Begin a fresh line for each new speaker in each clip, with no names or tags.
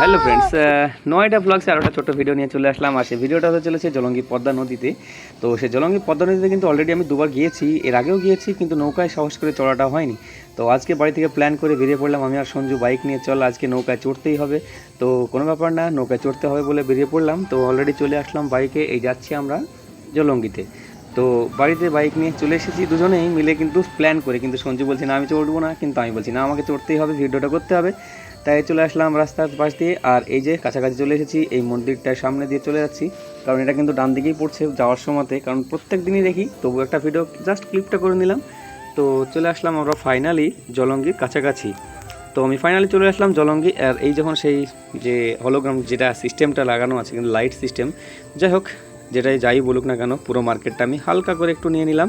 Hello friends নয়টা ব্লগসে আরও একটা ছোট্ট ভিডিও নিয়ে চলে আসলাম। আর সেই ভিডিওটা হতে চলেছে জলঙ্গি পদ্মা নদীতে। তো সেই জলঙ্গি পদ্মা নদীতে কিন্তু অলরেডি আমি দুবার গিয়েছি। এর আগেও গিয়েছি, কিন্তু নৌকায় সাহস করে চড়াটা হয়নি। তো আজকে বাড়ি থেকে প্ল্যান করে বেরিয়ে পড়লাম আমি আর সঞ্জু বাইক নিয়ে। চল, আজকে নৌকায় চড়তেই হবে। তো কোনো ব্যাপার না, নৌকায় চড়তে হবে বলে বেরিয়ে পড়লাম। তো অলরেডি চলে আসলাম বাইকে এই যাচ্ছি আমরা জলঙ্গিতে। তো বাড়িতে বাইক নিয়ে চলে এসেছি দুজনেই মিলে কিন্তু প্ল্যান করে। কিন্তু সঞ্জু বলছে, না, আমি চড়বো না। কিন্তু আমি বলছি, না, আমাকে চড়তেই হবে ভিডিওটা করতে হবে। তাই চলে আসলাম রাস্তার পাশ দিয়ে, আর এই যে কাছাকাছি চলে এসেছি, এই মন্দিরটার সামনে দিয়ে চলে যাচ্ছি। কারণ এটা কিন্তু ডান দিকেই পড়ছে যাওয়ার সময়তে, কারণ প্রত্যেক দিনই দেখি তবু একটা ভিডিও জাস্ট ক্লিপটা করে নিলাম। তো চলে আসলাম আমরা ফাইনালি জলঙ্গির কাছাকাছি। তো আমি ফাইনালি চলে আসলাম জলঙ্গি, আর এই যখন সেই যে হলোগ্রাম যেটা সিস্টেমটা লাগানো আছে, কিন্তু লাইট সিস্টেম যাই হোক যেটাই যাই বলুক না কেন, পুরো মার্কেটটা আমি হালকা করে একটু নিয়ে নিলাম।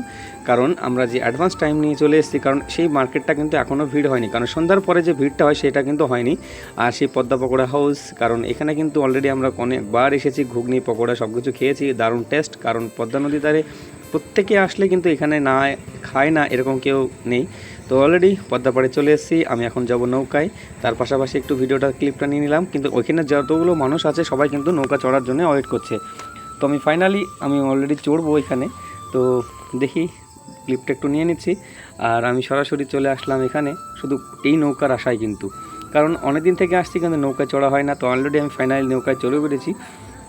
কারণ আমরা যে অ্যাডভান্স টাইম নিয়ে চলে এসেছি, কারণ সেই মার্কেটটা কিন্তু এখনও ভিড় হয়নি। কারণ সন্ধ্যার পরে যে ভিড়টা হয়, সেটা কিন্তু হয়নি। আর সেই পদ্মা পকোড়া হাউস কারণ এখানে কিন্তু অলরেডি আমরা অনেকবার এসেছি, ঘুগনি, পকোড়া সব কিছু খেয়েছি, দারুণ টেস্ট কারণ পদ্মা নদীর ধারে প্রত্যেকে আসলে কিন্তু এখানে না, খায় না, এরকম কেউ নেই। তো অলরেডি পদ্মাপাড়ে চলে এসেছি, আমি এখন যাব নৌকায়। তার পাশাপাশি একটু ভিডিওটা ক্লিপটা নিয়ে নিলাম। কিন্তু ওইখানে যতগুলো মানুষ আছে, সবাই কিন্তু নৌকা চড়ার জন্য ওয়েট করছে। তো আমি ফাইনালি আমি অলরেডি চড়বো এখানে। তো দেখি ক্লিপটা একটু নিয়ে নিচ্ছি। আর আমি সরাসরি চলে আসলাম এখানে। শুধু এই নৌকার আশায় কিন্তু। কারণ অনেকদিন থেকে আসছি, কিন্তু নৌকায় চড়া হয় না। তো অলরেডি আমি ফাইনালি নৌকায় চলে পেরেছি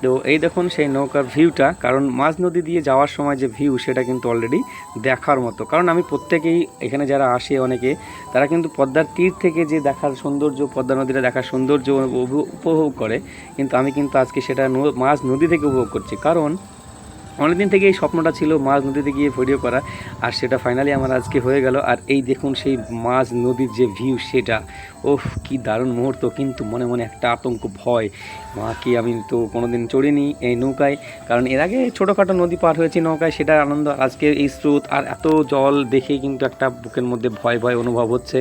তো এই দেখুন সেই নৌকার ভিউটা কারণ মাঝ নদী দিয়ে যাওয়ার সময় যে ভিউ সেটা কিন্তু অলরেডি দেখার মতো। কারণ আমি প্রত্যেকেই এখানে যারা আসে অনেকে, তারা কিন্তু পদ্মার তীর থেকে যে দেখার সৌন্দর্য, পদ্মা নদীটা দেখার সৌন্দর্য উপভোগ- করে, কিন্তু আমি কিন্তু আজকে সেটা মাঝ নদী থেকে উপভোগ করছি। কারণ অনেকদিন থেকে এই স্বপ্নটা ছিল মাঝ নদীতে গিয়ে ভিডিও করা, আর সেটা ফাইনালি আমার আজকে হয়ে গেল। আর এই দেখুন সেই মাঝ নদীর যে ভিউ সেটা, ওফ, কি দারুণ মুহূর্ত। কিন্তু মনে মনে একটা আতঙ্ক, ভয়। মা, কি আমি তো কোনোদিন চড়িনি এই নৌকায়। কারণ এর আগে ছোটোখাটো নদী পার হয়েছি নৌকায়, সেটা আনন্দ। আজকে এই স্রোত আর এত জল দেখে কিন্তু একটা বুকের মধ্যে ভয় ভয় অনুভব হচ্ছে।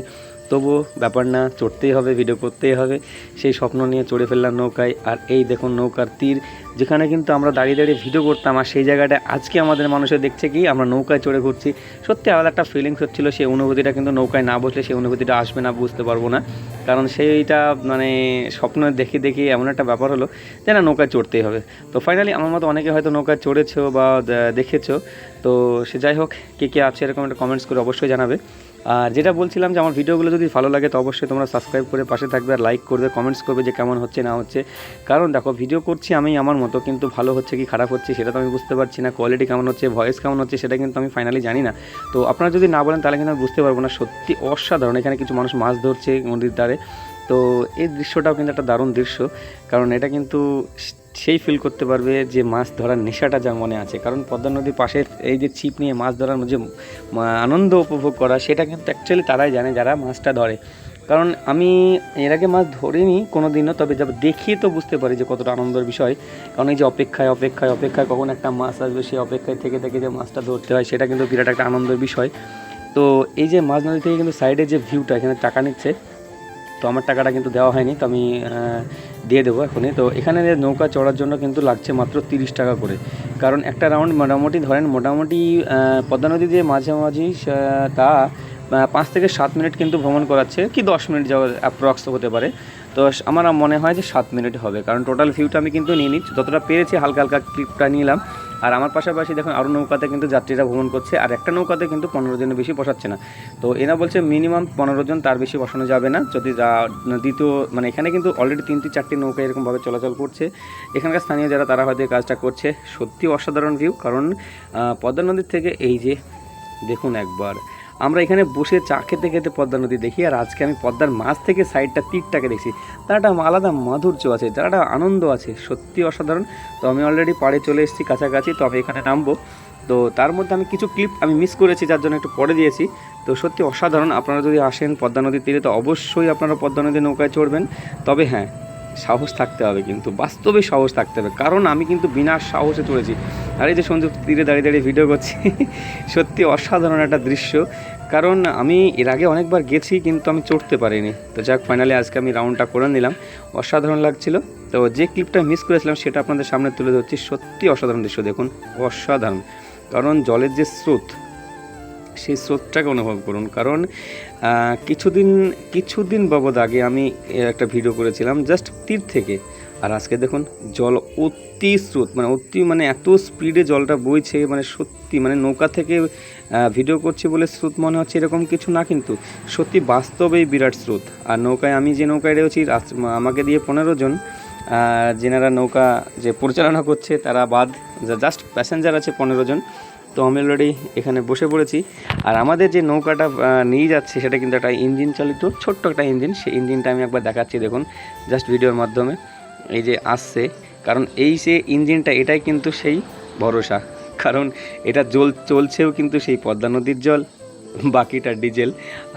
তবু ব্যাপার না, চড়তেই হবে ভিডিও করতেই হবে। সেই স্বপ্ন নিয়ে চড়ে ফেললাম নৌকায়, আর এই দেখুন নৌকার তীর, যেখানে কিন্তু আমরা দাঁড়িয়ে দাঁড়িয়ে ভিডিও করতাম, আর সেই জায়গাটা আজকে আমাদের মানুষের দেখছে কি, আমরা নৌকায় চড়ে ঘুরছি। সত্যি আলাদা একটা ফিলিংস হচ্ছিল, সেই অনুভূতিটা কিন্তু নৌকায় না বসলে সেই অনুভূতিটা আসবে না, বুঝতে পারব না। কারণ সেইটা মানে স্বপ্ন দেখে দেখে এমন একটা ব্যাপার হলো, যে না, নৌকায় চড়তেই হবে। তো ফাইনালি আমার মতো অনেকে হয়তো নৌকায় চড়েছো বা দেখেছ। তো সে যাই হোক, কে কে আছে এরকম একটা কমেন্টস করে অবশ্যই জানাবে। আর যেটা বলছিলাম যে আমার ভিডিওগুলো যদি ভালো লাগে, তো অবশ্যই তোমরা সাবস্ক্রাইব করে পাশে থাকবে আর লাইক করবে কমেন্টস করবে যে কেমন হচ্ছে, না হচ্ছে। কারণ দেখো ভিডিও করছি আমি আমার মতো, কিন্তু ভালো হচ্ছে কি, খারাপ হচ্ছে সেটা তো আমি বুঝতে পারছি না কোয়ালিটি কেমন হচ্ছে ভয়েস কেমন হচ্ছে, সেটা কিন্তু আমি ফাইনালি জানি না। তো আপনারা যদি না বলেন, তাহলে কিন্তু আমি বুঝতে পারব না, সত্যি অসাধারণ, এখানে কিছু মানুষ মাছ ধরছে নদীর ধারে। তো এই দৃশ্যটাও কিন্তু একটা দারুণ দৃশ্য, কারণ এটা কিন্তু সেই ফিল করতে পারবে যে মাছ ধরার নেশাটা যার মনে আছে। কারণ পদ্মা নদীর পাশে এই যে ছিপ নিয়ে মাছ ধরার যে আনন্দ উপভোগ করা, সেটা কিন্তু অ্যাকচুয়ালি তারাই জানে যারা মাছটা ধরে। কারণ আমি এর আগে মাছ ধরিনি কোনো দিনও তবে যা দেখি তো বুঝতে পারি যে কতটা আনন্দের বিষয়। কারণ এই যে অপেক্ষায় অপেক্ষায় অপেক্ষায় কখন একটা মাছ আসবে, সেই অপেক্ষায় থেকে থেকে যে মাছটা ধরতে হয়, সেটা কিন্তু বিরাট একটা আনন্দের বিষয়। তো এই যে মাছ নদী থেকে কিন্তু সাইডে যে ভিউটা এখানে টাকা নিচ্ছে তো আমার টাকাটা কিন্তু দেওয়া হয়নি, তো আমি দিয়ে দেবো এখনই। তো এখানে নৌকা চড়ার জন্য কিন্তু লাগছে মাত্র তিরিশ টাকা করে। কারণ একটা রাউন্ড মোটামুটি ধরেন, মোটামুটি পদ্মা নদী দিয়ে মাঝামাঝি তা পাঁচ থেকে সাত মিনিট কিন্তু ভ্রমণ করাচ্ছে, কি দশ মিনিট যাওয়া অ্যাপ্রক্স হতে পারে। তো আমার মনে হয় যে সাত মিনিট হবে, কারণ টোটাল ভিউটা আমি কিন্তু নিয়ে নিচ্ছি যতটা পেরেছি হালকা হালকা ক্লিপটা নিলাম। আর আমার পাশাপাশি দেখুন আরও নৌকাতে কিন্তু যাত্রীরা ভ্রমণ করছে, আর একটা নৌকাতে কিন্তু পনেরো জনের বেশি বসাচ্ছে না। তো এরা বলছে মিনিমাম পনেরো জন তার বেশি বসানো যাবে না। যদি দ্বিতীয় মানে এখানে কিন্তু অলরেডি তিনটি চারটি নৌকা এরকমভাবে চলাচল করছে। এখানকার স্থানীয় যারা, তারা হয়তো কাজটা করছে। সত্যি অসাধারণ ভিউ কারণ পদ্মা নদীর থেকে এই যে, দেখুন একবার আমরা এখানে বসে চা খেতে খেতে পদ্মা নদী দেখি, আর আজকে আমি পদ্মার মাছ থেকে সাইডটা তীরটাকে দেখছি। তার একটা আলাদা মাধুর্য আছে, তার একটা আনন্দ আছে সত্যি অসাধারণ। তো আমি অলরেডি পাড়ে চলে এসেছি কাছাকাছি, তো আমি এখানে নামবো। তো তার মধ্যে আমি কিছু ক্লিপ আমি মিস করেছি, যার জন্য একটু পরে দিয়েছি। তো সত্যি অসাধারণ, আপনারা যদি আসেন পদ্মা নদীর তীরে, তো অবশ্যই আপনারা পদ্মা নদী নৌকায় চড়বেন। তবে হ্যাঁ সাহস থাকতে হবে কিন্তু, বাস্তবে সাহস থাকতে হবে। কারণ আমি কিন্তু বিনা সাহসে চলেছি। আর এই যে সঞ্জুক তীরে দাঁড়িয়ে দাঁড়িয়ে ভিডিও করছি, সত্যি অসাধারণ একটা দৃশ্য। কারণ আমি এর আগে অনেকবার গেছি, কিন্তু আমি চড়তে পারিনি। তো যাক ফাইনালি আজকে আমি রাউন্ডটা করে নিলাম। অসাধারণ লাগছিল। তো যে ক্লিপটা মিস করেছিলাম, সেটা আপনাদের সামনে তুলে ধরছি। সত্যি অসাধারণ দৃশ্য, দেখুন, অসাধারণ। কারণ জলের যে স্রোত সেই স্রোতটাকে অনুভব করুন। কারণ কিছুদিন কিছুদিন বাবদ আগে আমি একটা ভিডিও করেছিলাম জাস্ট তীর থেকে। আর আজকে দেখুন, জল অতি স্রোত মানে অতি মানে এত স্পিডে জলটা বইছে মানে সত্যি মানে নৌকা থেকে ভিডিও করছি বলে স্রোত মনে হচ্ছে এরকম কিছু না কিন্তু, সত্যি বাস্তবেই বিরাট স্রোত। আর নৌকায় আমি যে নৌকায় রয়েছি আমাকে দিয়ে পনেরো জন যেনারা নৌকা যে পরিচালনা করছে, তারা বাদ জাস্ট প্যাসেঞ্জার আছে পনেরো জন। তো আমি অলরেডি এখানে বসে পড়েছি। আর আমাদের যে নৌকাটা নিয়ে যাচ্ছে, সেটা কিন্তু একটা ইঞ্জিন চালিত, ছোট্ট একটা ইঞ্জিন সেই ইঞ্জিনটা আমি একবার দেখাচ্ছি, দেখুন জাস্ট ভিডিওর মাধ্যমে। এই যে আসছে, কারণ এই সে ইঞ্জিনটা এটাই কিন্তু সেই ভরসা। কারণ এটা জল চলছেও কিন্তু সেই পদ্মা নদীর জল, বাকিটা ডিজেল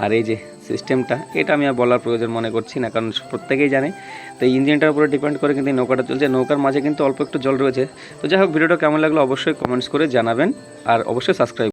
আর এই যে সিস্টেমটা, এটা আমি আর বলার প্রয়োজন মনে করছি না, কারণ প্রত্যেকেই জানে। তো ইঞ্জিনটার উপরে ডিপেন্ড করে কিন্তু নৌকাটা চলছে। নৌকার মাঝে কিন্তু অল্প একটু জল রয়েছে। তো যাই হোক, ভিডিওটা কেমন লাগল অবশ্যই কমেন্টস করে জানাবেন, আর অবশ্যই সাবস্ক্রাইব